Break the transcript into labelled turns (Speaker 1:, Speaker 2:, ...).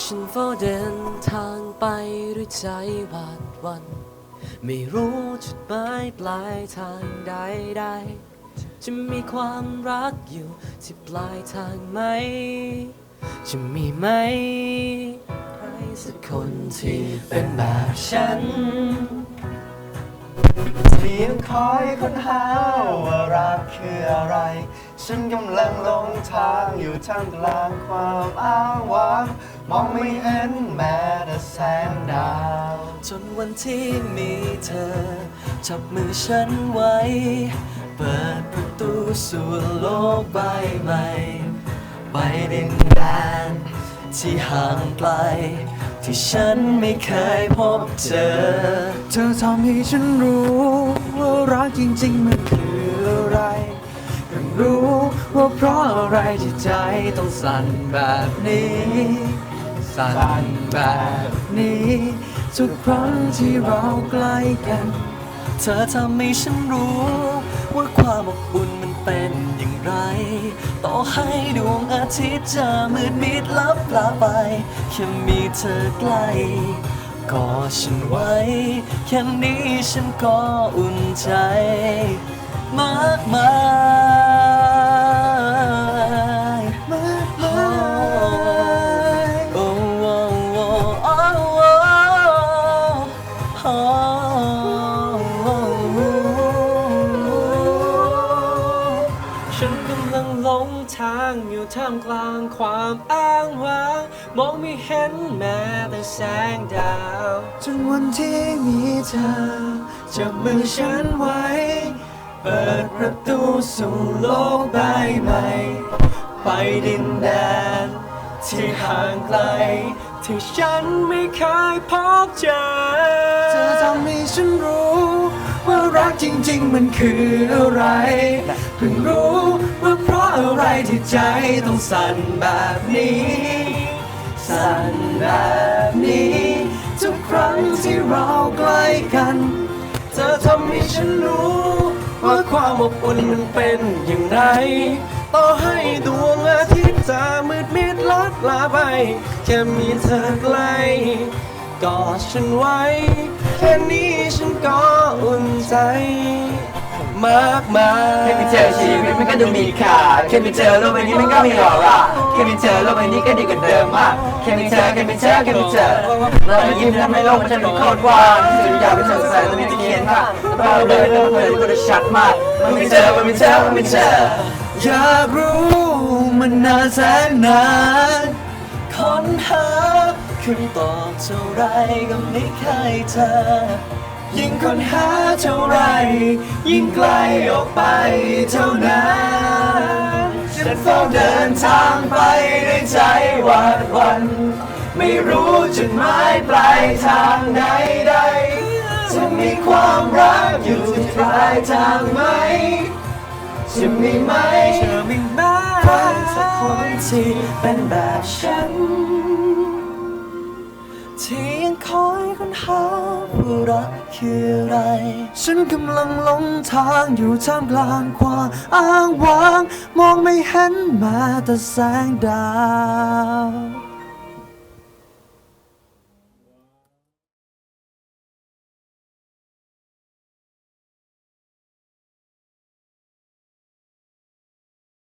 Speaker 1: ฉันเฝ้าเดินทางไปด้วยใจหวาดหวัน ไม่รู้จุดหมายปลายทางใดๆจะมีความรักอยู่ที่ปลายทางไหม จะมีไหม ใครสักคนที่เป็นแบบฉัน
Speaker 2: เพียงคอยค้นหาว่ารักคืออะไร ฉันกำลังหลงทางอยู่ท่ามกลางความอ้างว้างมองไม่เห็นแม้แต่แสงดาว
Speaker 1: จนวันที่มีเธอ จับมือฉันไว้ เปิดประตูสู่โลกใบใหม่ไปดินแดนที่ห่างไกล ที่ฉันไม่เคยพบเจอ
Speaker 2: เธอทำให้ฉันรู้ ว่ารักจริงๆมันคืออะไรเพิ่งรู้ ว่าเพราะอะไรที่ใจต้องสั่นแบบนี้ สั่นแบบนี้ ทุกครั้งที่เราใกล้กัน
Speaker 1: เธอทำให้ฉันรู้ ว่าความอบอุ่นมันเป็นอย่างไร ต่อให้ดวงอาทิตย์จะมืดมิดลับลาไปแค่มีเธอใกล้กอดฉันไว้ แค่นี้ฉันก็อุ่นใจ มากมายำลังหลงทางอยู่ท่ามกลางความอ้างว้างมองไม่เห็นแม้แต่แสงดาว
Speaker 2: จนวันที่มีเธอจับมือฉันไว้ เปิดประตูสู่โลกใบใหม่ ไปดินแดน ที่ห่างไกล
Speaker 1: ที่ฉันไม่เคยพบเจอ
Speaker 2: เธอทำให้ฉันรู้ว่ารักจริง ๆ มันคืออะไร เพิ่งรู้ว่า ที่ใจต้องสั่นแบบนี้ สั่นแบบนี้ ทุกครั้งที่เราใกล้กัน เธอทำให้ฉันรู้ ว่าความอบอุ่นมันเป็นอย่างไร ต่อให้ดวงอาทิตย์จะมืดมิดลับลาไป แค่มีเธอใกล้กอดฉันไว้ แค่นี้ฉันก็อุ่นใจ มากมาย
Speaker 3: แค่มีเจอชีวิตมันก็ดูมีค่าแค่มีเจอโลกใบนี้มันก็มีออร่าแค่มีเจอโลกใบนี้ก็ดีกว่าเดิมมากแค่มีเจอแค่มีเจอแค่มีเจอเรายิ้มทำให้โลกมันจะดูโคตรว้างสุดอยากเป็นสดใสตรงนี้ที่เขียนว่าเราเดินเราเดินก็จะชัดมากมันมีเจอมันมีเจอมันมีเจอ
Speaker 2: อยากรู้มันนานแสนนาน
Speaker 1: ค้นหาคำตอบเท่าไรก็ไม่เคยเจอ
Speaker 2: ยิ่งค้นหาเท่าไร ยิ่งไกลออกไปเท่านั้นฉันเฝ้าเดินทางไปด้วยใจหวาดวัน ไม่รู้จุดหมายปลายทางใดๆจะมีความรักอยู่ที่ปลายทางไหมจะมีไหม
Speaker 1: เธอไม่ม
Speaker 2: ใครสักคนที่เป็นแบบฉัน
Speaker 1: ที่ยังคอยค้นหา รักคืออะไร
Speaker 2: ฉันกำลังหลงทางอยู่ท่ามกลางความอ้างว้าง มองไม่เห็นแม้แต่แสงดาว